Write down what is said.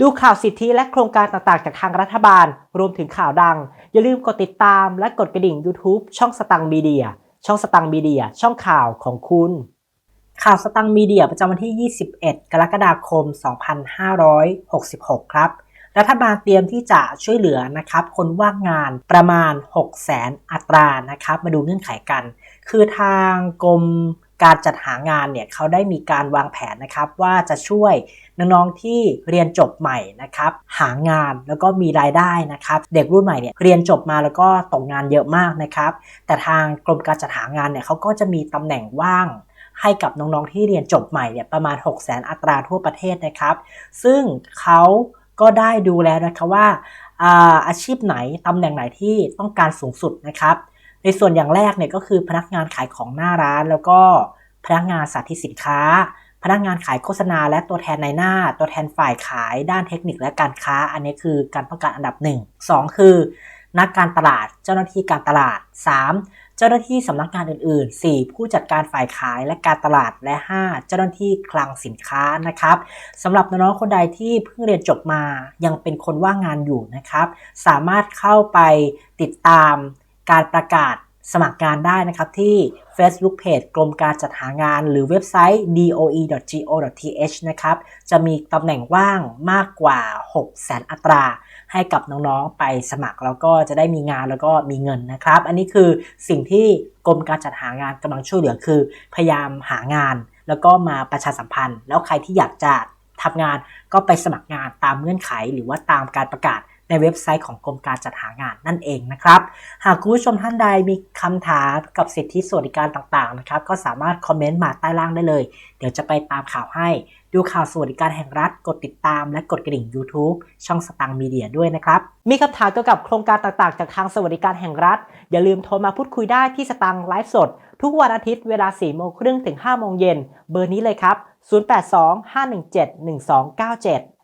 ดูข่าวสิทธิและโครงการต่างๆ จากทางรัฐบาล รวมถึงข่าวดัง อย่าลืมกดติดตามและกดกระดิ่ง YouTube ช่องสตังมีเดีย ช่องสตังมีเดีย ช่องข่าวของคุณ ข่าวสตังมีเดียประจำวันที่ 21 กรกฎาคม 2566 ครับ รัฐบาลเตรียมที่จะช่วยเหลือนะครับ คนว่างงานประมาณ 600,000 อัตรานะครับ มาดูเงื่อนไขกัน คือทางกรม การจัดหางานเนี่ยเขาได้มีการวางแผนนะครับว่าจะช่วยน้องๆที่เรียนจบใหม่นะครับหางานแล้วก็มีรายได้นะครับ เด็กรุ่นใหม่เนี่ยเรียนจบมาแล้วก็ตกงานเยอะมากนะครับ แต่ทางกรมการจัดหางานเนี่ยเขาก็จะมีตำแหน่งว่างให้กับน้องๆที่เรียนจบใหม่เนี่ยประมาณ6 0 0 0 0 0อัตราทั่วประเทศนะครับ ซึ่งเขาก็ได้ดูแล้วนะคะว่าอาอาชีพไหนตำแหน่งไหนที่ต้องการสูงสุดนะครับ ในส่วนอย่างแรกเนี่ยก็คือพนักงานขายของหน้าร้าน แล้วก็พนักงานสาธิตสินค้า พนักงานขายโฆษณา และตัวแทนในหน้า ตัวแทนฝ่ายขายด้านเทคนิคและการค้า อันนี้คือการต้องการอันดับ 1 2 คือ นักการตลาดเจ้าหน้าที่การตลาด 3. เจ้าหน้าที่สำนักงานอื่น ๆ 4. ผู้จัดการฝ่ายขายและการตลาดและ 5. เจ้าหน้าที่คลังสินค้านะครับสำหรับน้องๆคนใดที่เพิ่งเรียนจบมายังเป็นคนว่างงานอยู่นะครับ สามารถเข้าไปติดตาม การประกาศสมัครงานได้นะครับที่ Facebook Page กรมการจัดหางานหรือเว็บไซต์ doe.go.th นะครับจะมีตำแหน่งว่างมากกว่า600,000อัตรา ให้กับน้องๆไปสมัครแล้วก็จะได้มีงานแล้วก็มีเงินนะครับ อันนี้คือสิ่งที่กรมการจัดหางานกำลังช่วยเหลือคือ พยายามหางาน แล้วก็มาประชาสัมพันธ์ แล้วใครที่อยากจะทำงานก็ไปสมัครงานตามเงื่อนไขหรือว่าตามการประกาศ ในเว็บไซต์ของกรมการจัดหางานนั่นเองนะครับ หากคุณผู้ชมท่านใดมีคำถามกับสิทธิสวัสดิการต่างๆนะครับ ก็สามารถคอมเมนต์มาใต้ล่างได้เลย เดี๋ยวจะไปตามข่าวให้ ดูข่าวสวัสดิการแห่งรัฐ กดติดตามและกดกระดิ่ง YouTube ช่องสตังมีเดียด้วยนะครับ มีคำถามเกี่ยวกับโครงการต่างๆ จากทางสวัสดิการแห่งรัฐ อย่าลืมโทรมาพูดคุยได้ที่สตังไลฟ์สด ทุกวันอาทิตย์เวลา4โมงครึ่งถึง5โมงเย็นเบอร์นี้เลยครับ 0825171297